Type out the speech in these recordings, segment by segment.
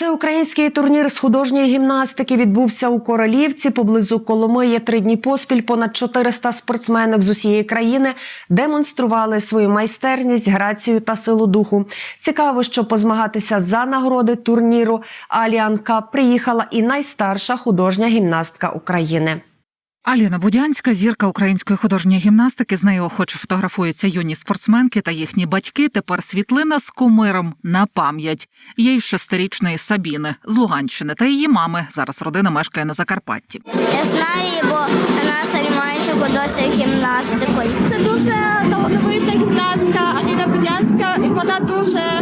Всеукраїнський турнір з художньої гімнастики відбувся у Королівці поблизу Коломиї. Три дні поспіль понад 400 спортсменок з усієї країни демонстрували свою майстерність, грацію та силу духу. Цікаво, що позмагатися за нагороди турніру Аліанка приїхала і найстарша художня гімнастка України. Аліна Будянська, зірка української художньої гімнастики. З нею охоче фотографуються юні спортсменки та їхні батьки. Тепер світлина з кумиром на пам'ять. Є й шестирічної Сабіни з Луганщини та її мами. Зараз родина мешкає на Закарпатті. Я знаю її, бо вона займається художньою гімнастикою. Це дуже талановита гімнастка Аліна Будянська, і вона дуже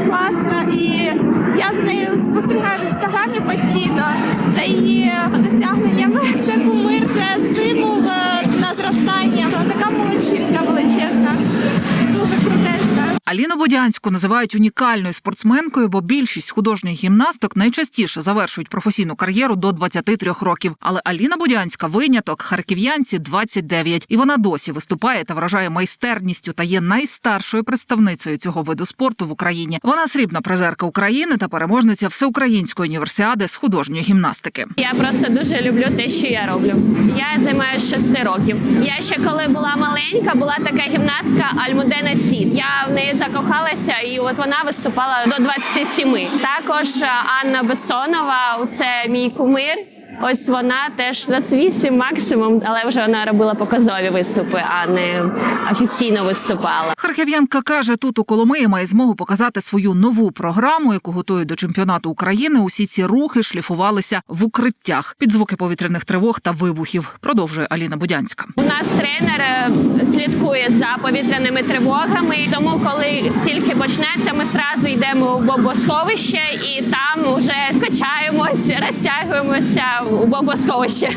Аліну Будянську називають унікальною спортсменкою, бо більшість художніх гімнасток найчастіше завершують професійну кар'єру до 23 років. Але Аліна Будянська виняток харків'янці 29, і вона досі виступає та вражає майстерністю та є найстаршою представницею цього виду спорту в Україні. Вона срібна призерка України та переможниця всеукраїнської універсіади з художньої гімнастики. Я просто дуже люблю те, що я роблю. Я займаюся з 6 років. Я ще коли була маленька, була така гімнастка Альмудена Сід. Я в неї закохалася, і от вона виступала до 27. Також е, Анна Бессонова, це мій кумир. Ось вона теж 28 максимум, але вже вона робила показові виступи, а не офіційно виступала. Харків'янка каже, тут у Коломиї має змогу показати свою нову програму, яку готують до чемпіонату України. Усі ці рухи шліфувалися в укриттях під звуки повітряних тривог та вибухів. Продовжує Аліна Будянська. У нас тренер е, слідкує за повітряними тривогами. Тому, коли тільки почнеться, ми зразу йдемо у бомбосховище і там вже качаємось, розтягуємося у бомбосховище.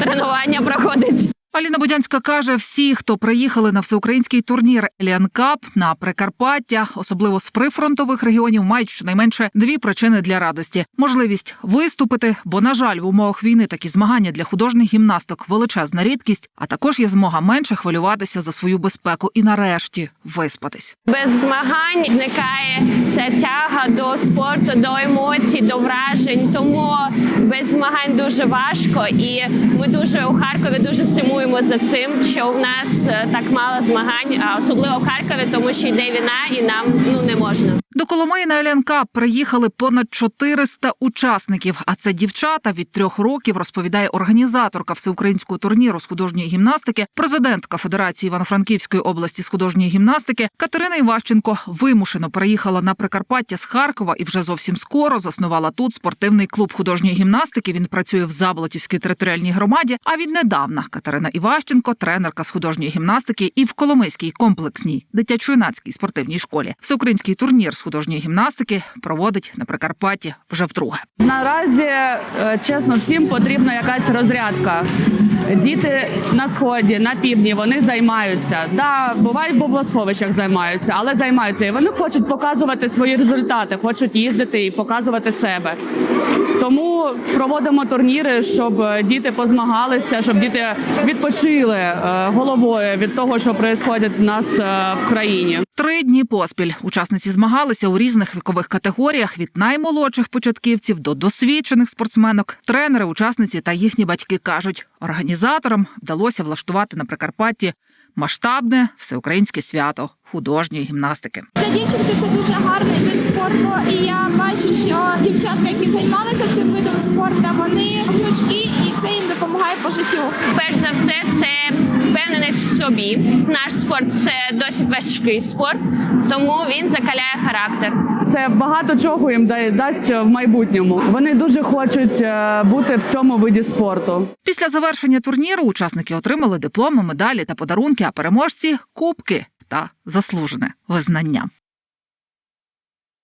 Тренування проходить. Аліна Будянська каже: всі, хто приїхали на всеукраїнський турнір Ліанкап на Прикарпаття, особливо з прифронтових регіонів, мають щонайменше дві причини для радості: можливість виступити, бо, на жаль, в умовах війни такі змагання для художніх гімнасток величезна рідкість, а також є змога менше хвилюватися за свою безпеку і нарешті виспатись. Без змагань зникає ця тяга до спорту, до емоцій, до вражень. Тому змагань дуже важко, і ми дуже у Харкові дуже сумуємо за цим, що в нас е, так мало змагань, особливо в Харкові, тому що йде війна, і нам ну не можна. До Коломиї на Елянка приїхали понад 400 учасників. А це дівчата від трьох років розповідає організаторка всеукраїнського турніру з художньої гімнастики, президентка Федерації Івано-Франківської області з художньої гімнастики Катерина Іващенко вимушено переїхала на Прикарпаття з Харкова і вже зовсім скоро заснувала тут спортивний клуб художньої гімнастики. Він працює в Заболотівській територіальній громаді. А віднедавна Катерина Іващенко, тренерка з художньої гімнастики, і в Коломийській комплексній дитячо-юнацькій спортивній школі. Всеукраїнський турнір з художньої гімнастики проводить на Прикарпатті вже вдруге. Наразі, е, чесно, всім потрібна якась розрядка. Діти на сході, на півдні вони займаються. Да, бувають в бомбосховищах займаються, але займаються. І вони хочуть показувати свої результати, хочуть їздити і показувати себе. Тому проводимо турніри, щоб діти позмагалися, щоб діти відпочили е, головою від того, що відбувається в нас е, в країні. Три дні поспіль учасниці змагалися у різних вікових категоріях від наймолодших початківців до досвідчених спортсменок. Тренери, учасниці та їхні батьки кажуть, організаторам вдалося влаштувати на Прикарпатті масштабне всеукраїнське свято художньої гімнастики. Для дівчинки це дуже гарний вид спорту, і я бачу, що дівчатка, які займалися цим видом спорту, вони гнучкі, і це їм допомагає по життю. Перш за все, це впевненість в собі. Наш спорт це досить важкий спорт, тому він закаляє характер. Це багато чого їм да- дасть в майбутньому. Вони дуже хочуть е, бути в цьому виді спорту. Після завершення турніру учасники отримали дипломи, медалі та подарунки, а переможці кубки та заслужене визнання.